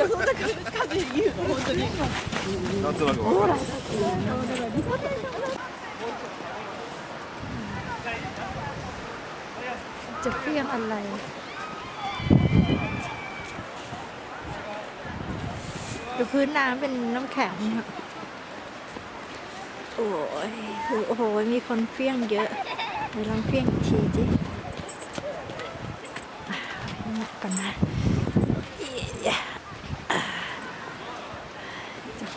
よそんな数で言うの本当になんとなくわかる จะเฟี้ยงอะไร ดูพื้นน้ำเป็นน้ำแข็งอะโอ้ยโอ้โห มีคนเฟี้ยงเยอะเดี๋ยวลองเฟี้ยงอีกทีจิอ่ะเงียบก่อนนะอ่ะ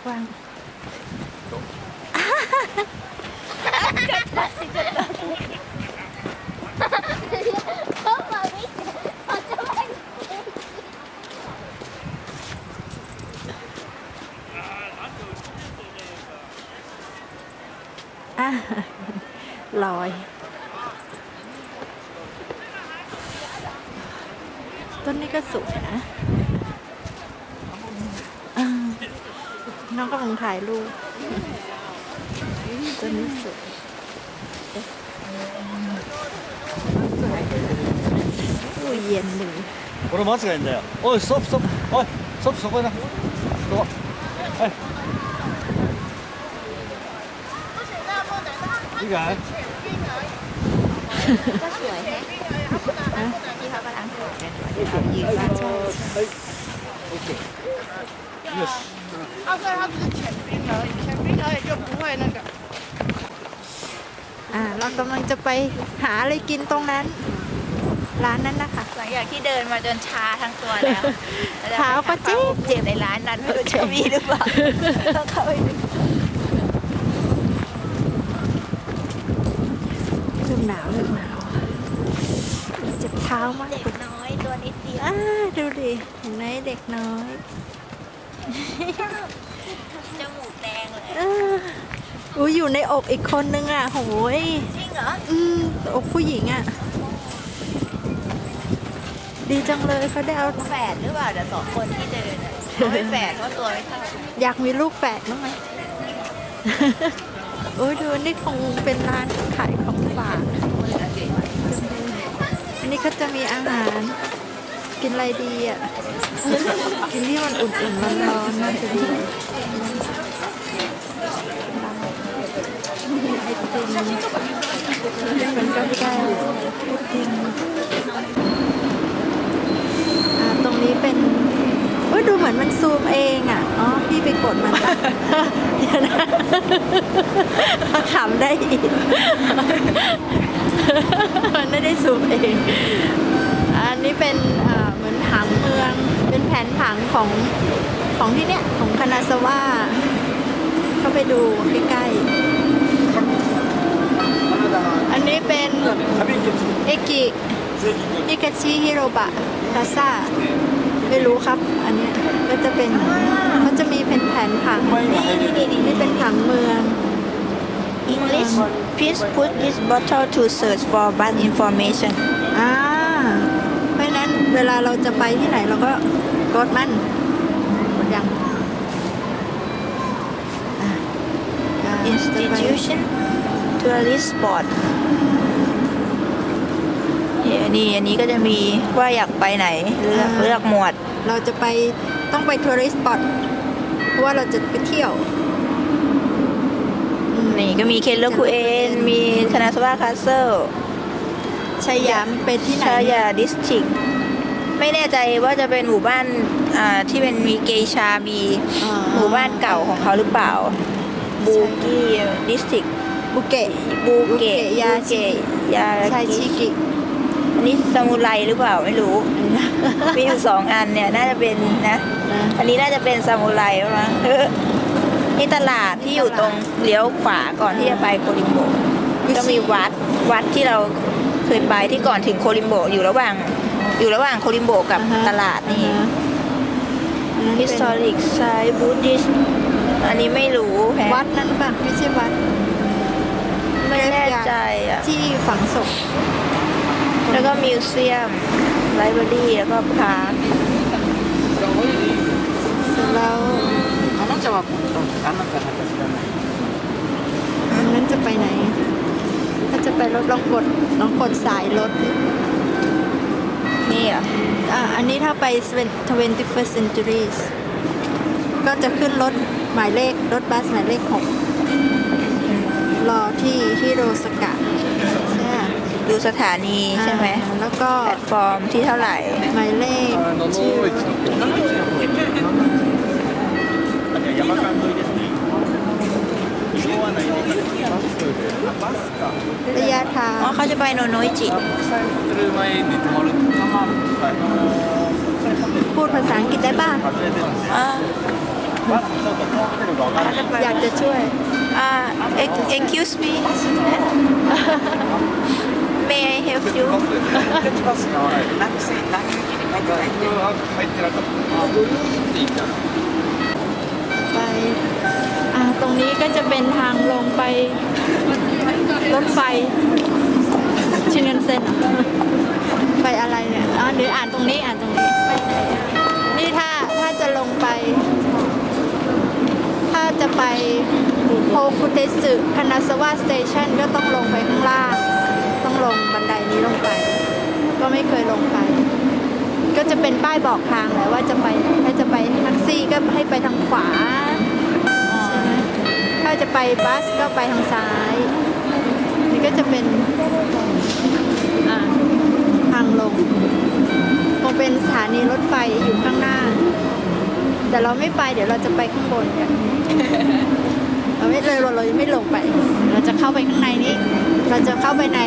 จะคว้างอะลอย ต้นนี้ก็สวยนะ กำลังถ่ายรูปต้นนี้สวยอู้เย็นหนึ่ง これ松がいいんだよおいストップストップおいストップそこへなそこはいいいかい ก็สวยแฮะที่เขากำลังถ่ายกันอยู่ยืนมาชอบ よし 啊对它只是浅冰而已浅冰而已就不会那个 อ่า เรากำลังจะไปหาอะไรกินตรงนั้น ร้านนั้นนะคะ หลังจากที่เดินมาจนชาทั้งตัวแล้ว เท้าก็เจ็บ เจ็บในร้านนั้นไม่รู้จะมีหรือเปล่าต้องเข้าไปดู เริ่มหนาวเริ่มหนาวเจ็บเท้ามาก เด็กน้อยตัวนิดเดียว อ่าดูดิเห็นไหมเด็กน้อย อุ้ยอยู่ในอกอีกคนนึงอะโหยจริงเหรอ อืมอกผู้หญิงอะ ดีจังเลยเขาได้เอาแฝดหรือเปล่าเดี๋ยวสองคนที่เดินอะเขาไม่แฝดเพราะตัวไม่เท่าอยากมีลูกแฝดบ้างไหม โอ้ยดูนี่คงเป็นร้านขายของฝากอันนี้เขาจะมีอาหาร กินอะไรดีอะ กินที่มันอุ่นๆร้อนๆน่าจะดีไอติม เหมือนกาแฟไอติมอ่าตรงนี้เป็นเอ้ยดูเหมือนมันซูมเองอะ อ๋อ พี่ไปกดมันปะเดี๋ยวนะขำได้อีก มันไม่ได้ซูมเอง อันนี้เป็นเอ่อเหมือนผังเมือง เป็นแผนผังของของที่เนี้ย ของคานาซาวะเข้าไปดูใกล้ๆ อันนี้เป็นเอกิ นิกาชิฮิโรบะพลาซ่าไม่รู้ครับ อันเนี้ยก็จะเป็นมันจะมีเป็นแผนผังนี่เป็นผังเมือง English please put this bottle to search for bus information อ่าเพราะฉะนั้นเวลาเราจะไปที่ไหนเราก็กดมันกดยังอะก็จะไป institution tourist spot นี่อันนี้อันนี้ก็จะมีว่าอยากไปไหนเลือกเลือกหมวด เราจะไปต้องไปทัวริสต์สปอตเพราะว่าเราจะไปเที่ยวอืมนี่ก็มีเคนโลคูเอนมีคานาสวาคาสเซิลชัยยามเป็นที่ไหนชายาดิสทิกไม่แน่ใจว่าจะเป็นหมู่บ้านอ่าที่เป็นมีเกชา มีอ่หมู่บ้านเก่าของเขาหรือเปล่า บูกี้ดิสทิกบุเกะบูบูเกะเกะยาชิยาชายชิกิอั นนี้ซามูไรหรือเปล่าไม่รู้ มีอยู่สองอันเนี่ยน่าจะเป็นนะนะ อันนี้น่าจะเป็นซามูไรมั้งนี่ตลาดที่อยู่ตรงเลี้ยวขวาก่อนที่จะไปโคลิมโบก็มีวัดวัดที่เราเคยไปที่ก่อนถึงโคลิมโบอยู่ระหว่าง อยู่ระหว่างโคลิมโบกับอ่าฮะตลาดนี่อ่าฮะอันนั้นเป็น historic site Buddhist อันนี้ไม่รู้แฮะวัดนั้นป่ะไม่ใช่วัด ไม่แน่ใจอะที่ฝังศพ แล้วก็มิวเซียมไลบรารีแล้วก็พาร์ค เสร็จแล้ว あなたはあなたは知らない อันนั้นจะไปไหน ถ้าจะไปรถลองกดลองกดสายรถดิ นี่เหรอ่ะ เอ อ่ะอันนี้ถ้าไป 21st century ก็จะขึ้นรถหมายเลข รถบัสหมายเลข 6 รอที่ฮิโรสกะใช่ไหม ดูสถานีใช่ไหมแล้วก็แพลตฟอร์มที่เท่าไหร่หมายเลขชื่อระยะทางอ๋อเขาจะไปโนโนจิ พูดภาษาอังกฤษได้ป่ะอยากจะช่วย uh, excuse me バスが何線何駅に書いてない。入ってなかった。あ、ブルーって言ったら。 ไปอ่าตรงนี้ก็จะเป็นทางลงไปรถไฟ ชินเงินเซ็นเหรอไปอะไรเนี่ยอ๋อหรืออ่านตรงนี้อ่านตรงนี้ นี่ถ้าถ้าจะลงไป ถ้าจะไปโฮคุเตสึคานาสวะสเตชันก็ต้องลงไปข้างล่าง ต้องลงบันไดนี้ลงไป ก็ไม่เคยลงไป ก็จะเป็นป้ายบอกทางแหละว่าจะไปถ้าจะไปแท็กซี่ก็ให้ไปทางขวาใช่ไหมถ้าจะไปบัสก็ไปทางซ้าย นี่ก็จะเป็นทางลงคงเป็นสถานีรถไฟอยู่ข้างหน้า แต่เราไม่ไปเดี๋ยวเราจะไปข้างบนกันเราไม่เลยเราเรายังไม่ลงไป เราจะเข้าไปข้างในนี้ เราจะเข้าไปใน